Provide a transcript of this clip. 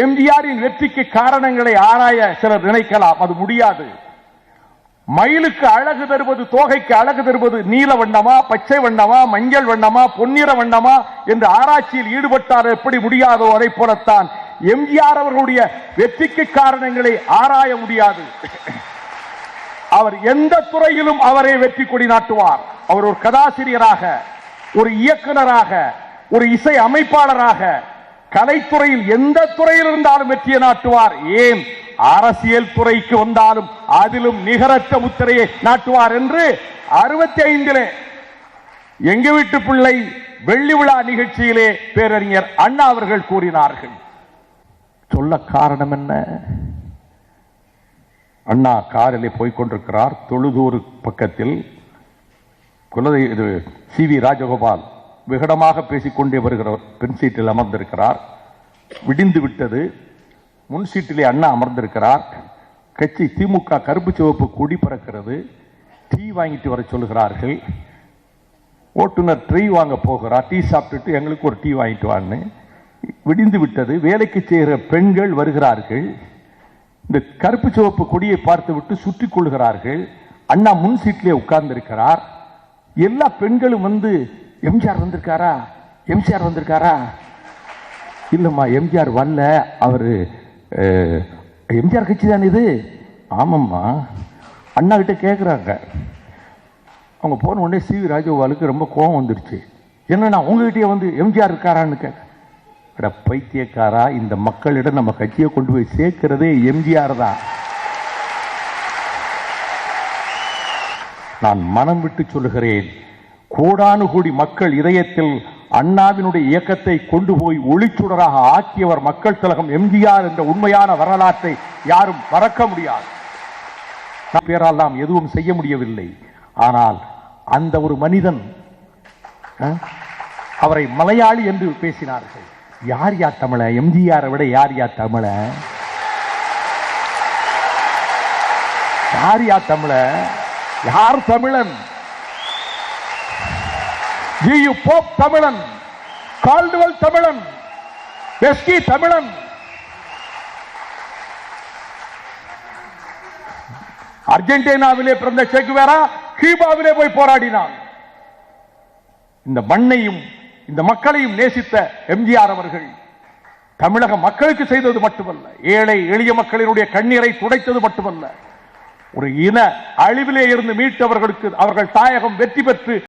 எம்ஜிஆரின் வெற்றிக்கு காரணங்களை ஆராய சிலர் நினைக்கலாம். அது முடியாது. மயிலுக்கு அழகு தருவது தோகைக்கு அழகு தருவது நீல வண்ணமா பச்சை வண்ணமா மஞ்சள் வண்ணமா பொன்னிற வண்ணமா என்று ஆராய்ச்சியில் ஈடுபட்டார் எப்படி முடியாதோ அதை போலத்தான் எம்ஜிஆர் அவர்களுடைய வெற்றிக்கு காரணங்களை ஆராய முடியாது. அவர் எந்த துறையிலும் அவரை வெற்றி கொடி நாட்டுவார். அவர் ஒரு கதாசிரியராக ஒரு இயக்குனராக ஒரு இசை அமைப்பாளராக கலைத்துறையில் எந்த துறையில் இருந்தாலும் வெற்றியை நாட்டுவார். ஏன்? அரசியல் துறைக்கு வந்தாலும் அதிலும் நிகரற்ற முத்திரையை நாட்டுவார் என்று அறுபத்தி ஐந்திலே எங்க வீட்டு பிள்ளை வெள்ளி விழா நிகழ்ச்சியிலே பேரறிஞர் அண்ணா அவர்கள் கூறினார்கள். சொல்ல காரணம் என்ன? அண்ணா காரிலே போய்கொண்டிருக்கிறார் தொழுதூர் பக்கத்தில் குலதை இது சி வி ராஜகோபால். விகடமாக பேசிக்கொண்டே வருகிறவர் பெண் சீட்டில் அமர்ந்திருக்கிறார். விடிந்து விட்டது. முன் சீட்டிலே அண்ணா அமர்ந்திருக்கிறார். கட்சி திமுக கருப்பு சிவப்பு கொடி பறக்கிறது. டீ வாங்கிட்டு வர சொல்லுகிறார்கள் ஓட்டுநர் ட்ரீ வாங்க போகிறார். டீ சாப்பிட்டுட்டு எங்களுக்கு ஒரு டீ வாங்கிட்டு வான்னு. விடிந்து விட்டது. வேலைக்கு செய்கிற பெண்கள் வருகிறார்கள். இந்த கருப்பு சிவப்பு கொடியை பார்த்து விட்டு சுற்றி கொள்கிறார்கள். அண்ணா முன் சீட்டிலே உட்கார்ந்திருக்கிறார். எல்லா பெண்களும் வந்து எம்ஜிஆர் வந்திருக்காரா? எம்ஜிஆர் வந்திருக்காரா? இல்லைம்மா எம்ஜிஆர் வரல. அவர் எம்ஜிஆர் கட்சி தானே இது? ஆமாம்மா. அண்ணா கிட்ட கேட்குறாங்க அவங்க போன உடனே சி வி ராஜகோபாலுக்கு ரொம்ப கோபம் வந்துருச்சு. என்னன்னா உங்ககிட்டயே வந்து எம்ஜிஆர் இருக்காரான்னு கேட்க அட பைத்தியக்காரா இந்த மக்களிடம் நம்ம கட்சியை கொண்டு போய் சேர்க்கிறதே எம்ஜிஆர் தான். நான் மனம் விட்டு சொல்லுகிறேன். கோடானு கோடி மக்கள் இதயத்தில் அண்ணாவினுடைய இயக்கத்தை கொண்டு போய் ஒளிச்சுடராக ஆக்கியவர் மக்கள் திலகம் எம்ஜிஆர் என்ற உண்மையான வரலாற்றை யாரும் மறக்க முடியாது. பேரால் நாம் எதுவும் செய்ய முடியவில்லை. ஆனால் அந்த ஒரு மனிதன் அவரை மலையாளி என்று பேசினார்கள். யார் யார் தமிழ? எம்ஜிஆரை விட யார் யார் தமிழ? யார் யார் தமிழ? யார் தமிழன்? போப் தமிழன் கால்டுவல் தமிழன் எஸ்கி தமிழன் அர்ஜென்டினாவிலே பிறந்த செக்குவேரா கியூபாவிலே போய் போராடினான். இந்த மண்ணையும் இந்த மக்களையும் நேசித்த எம்ஜிஆர் அவர்கள் தமிழக மக்களுக்கு செய்தது மட்டுமல்ல ஏழை எளிய மக்களினுடைய கண்ணீரை துடைத்தது மட்டுமல்ல ஒரு இன அழிவிலே இருந்து மீட்டவர்களுக்கு அவர்கள் தாயகம் வெற்றி பெற்று